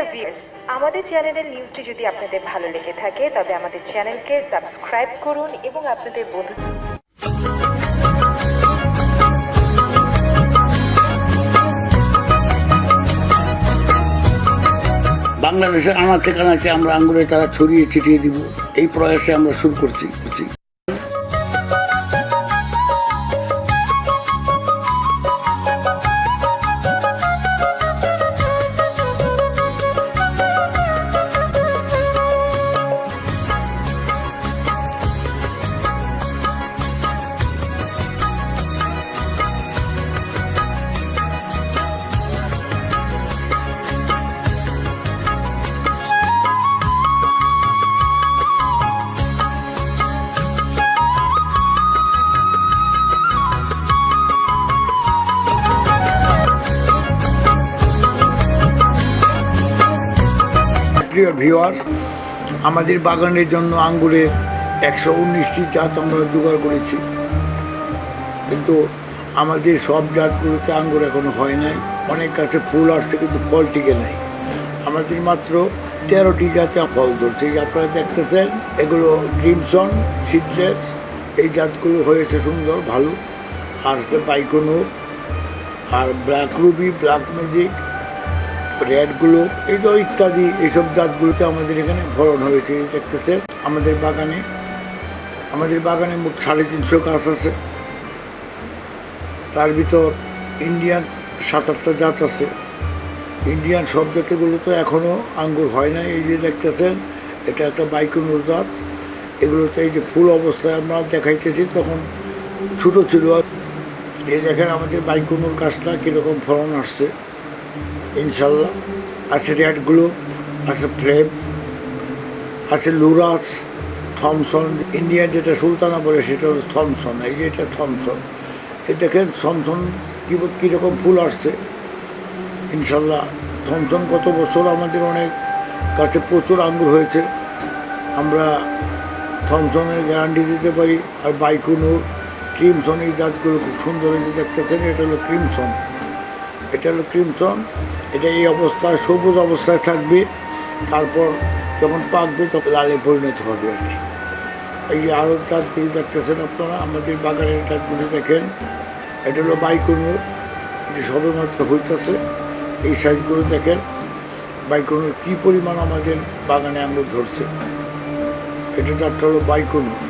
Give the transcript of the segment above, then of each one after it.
Dear viewers আমাদের চ্যানেলের নিউজটি যদি আপনাদের ভালো লেগে থাকে, তবে আমাদের চ্যানেলকে সাবস্ক্রাইব করুন এবং আপনাদের বন্ধু বাংলাদেশের আনাচে কানাচে আমরা আঙ্গুরে তারা ছড়িয়ে ছিটিয়ে দিব। এই প্রয়াসে আমরা শুরু করছি। প্রিয় ভিওয়ার্স আমাদের বাগানের জন্য আঙ্গুরে একশো উনিশটি জাত আমরা জোগাড় করেছি। কিন্তু আমাদের সব জাতগুলোতে আঙ্গুর এখনও হয় নাই। অনেক কাছে ফুল আসছে, কিন্তু ফল টিকে নাই। আমাদের মাত্র তেরোটি জাতে ফল ধরছে। আপনারা দেখতেছেন, এগুলো ক্রিমসন, সিডলেস, এই জাতগুলো হয়েছে সুন্দর, ভালো। আর বাইকনো আর ব্ল্যাক রুবি, ব্ল্যাক ম্যাজিক রেডগুলো এইগুলো ইত্যাদি, এইসব জাতগুলোতে আমাদের এখানে ফলন হয়েছে দেখতেছে আমাদের বাগানে আমাদের বাগানে মোট সাড়ে তিনশো গাছ আছে। তার ভিতর ইন্ডিয়ান সাত আটটা জাত আছে। ইন্ডিয়ান সব জাতিগুলো তো এখনও আঙ্গুর হয় না, এই যে দেখতেছেন, এটা একটা বাইকুনুর জাত। এগুলোতে এই যে ফুল অবস্থায় আমরা দেখাইতেছি, তখন ছোটো ছিল। এই দেখেন আমাদের বাইকুনুর গাছটা কীরকম ফলন আসছে। ইনশাল্লাহ, আছে রেডগুলো আছে ফ্লেম আছে লুরাস থমসন ইন্ডিয়ান যেটা সুলতানা বলে সেটা হলো থমসন এই যে এটা থমসন এই দেখেন থমসন কী কীরকম ফুল আসছে। ইনশাল্লাহ থমসন কত বছর আমাদের অনেক কাছে প্রচুর আঙ্গুর হয়েছে। আমরা থমসনের গ্যারান্টি দিতে পারি। আর বাইকুনুর ক্রিমসন এই জাতগুলো খুব সুন্দর দেখতেছেন, এটা হলো ক্রিমসন এটা হলো ক্রিমসন এটা এই অবস্থায়, সবুজ অবস্থায় থাকবে, তারপর যখন পাকবে তখন লালে পরিণত হবে আর কি এই আরও গাছগুলি দেখতেছেন আপনারা, আমাদের বাগানের গাছগুলি দেখেন। এটা হলো বাইকুনুর, এটি সবে মাত্র হইতেছে। এই সাইজগুলো দেখেন, বাইকুনুর কী পরিমাণ আমাদের বাগানে আঙুর ধরছে। এটা জাতটা হলো বাইকুনুর।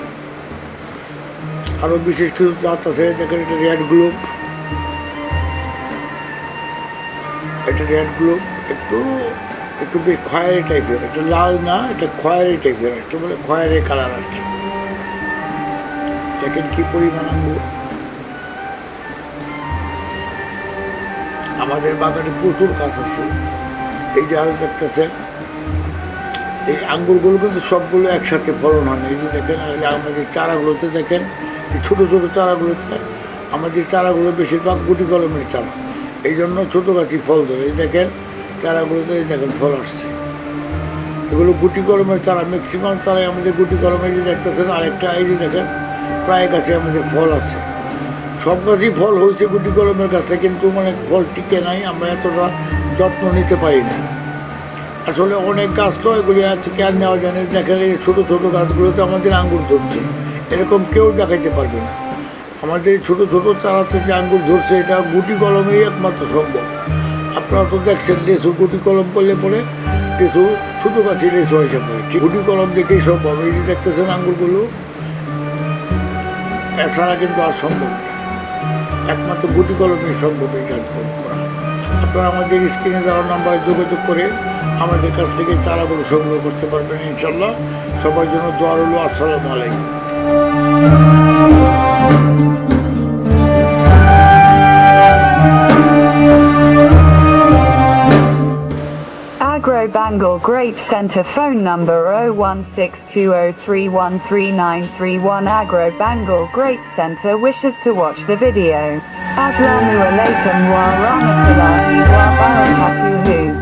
আরও বিশেষ কিছু জাত আছে, দেখেন এটা রেড গ্লোব। এটা রেডগুলো একটু একটু খয়েরি টাইপের এটা লাল না এটা খয়েরি টাইপের একটু বলে খয়েরি কালার আর কি দেখেন কি পরিমাণ আঙ্গুর। আমাদের বাগানে প্রচুর গাছ আছে। এই যে আরও দেখতেছেন, এই আঙ্গুরগুলো কিন্তু সবগুলো একসাথে ফলন হয় এই যে দেখেন আমাদের চারাগুলোতে দেখেন, এই ছোটো ছোটো চারাগুলোতে আমাদের চারাগুলো বেশিরভাগ গুটি কলমের চারা। এই জন্য ছোটো গাছই ফল ধরে। এই দেখেন চারাগুলোতে, এই দেখেন ফল আসছে। এগুলো গুটি কলমের চারা ম্যাক্সিমাম চারাই আমাদের গুটি কলমের যে দেখতেছেন, আরেকটা, এই যে দেখেন, প্রায় গাছে আমাদের ফল আছে। সব গাছই ফল হয়েছে গুটি কলমের গাছে, কিন্তু মানে ফল টিকে নাই, আমরা এতটা যত্ন নিতে পারি না আসলে অনেক গাছ তো এগুলি এত কেয়ার নেওয়া যায় না। দেখেন এই ছোটো ছোটো গাছগুলোতে আমাদের আঙ্গুর ধরছে। এরকম কেউ দেখাইতে পারবে না। আমাদের ছোট ছোট চারাতে থেকে আঙ্গুর ধরছে, এটা গুটি কলমেই একমাত্র সম্ভব। আপনারা তো দেখছেন, লেসু গুটি কলম করলে পরে লেসু ছোটো গাছে লেসু হয়েছে ঠিক গুটি কলম দেখেই সম্ভব, এই যে দেখতেছেন আঙ্গুরগুলো? এছাড়া কিন্তু আর সম্ভব একমাত্র গুটি কলমেই সম্ভব এই করা। আপনারা আমাদের স্ক্রিনে দেওয়ার নাম্বারে যোগাযোগ করে আমাদের কাছ থেকে চারাগুলো সংগ্রহ করতে পারবেন ইনশাল্লাহ। সবার জন্য দোয়ার হলো আসসালামু আলাইকুম। Agro Bengal Grape Centre phone number 01620313931 Agro Bengal Grape Centre wishes to watch the video. Aslamu alaikum wa rahmatullahi wa barakatuhu.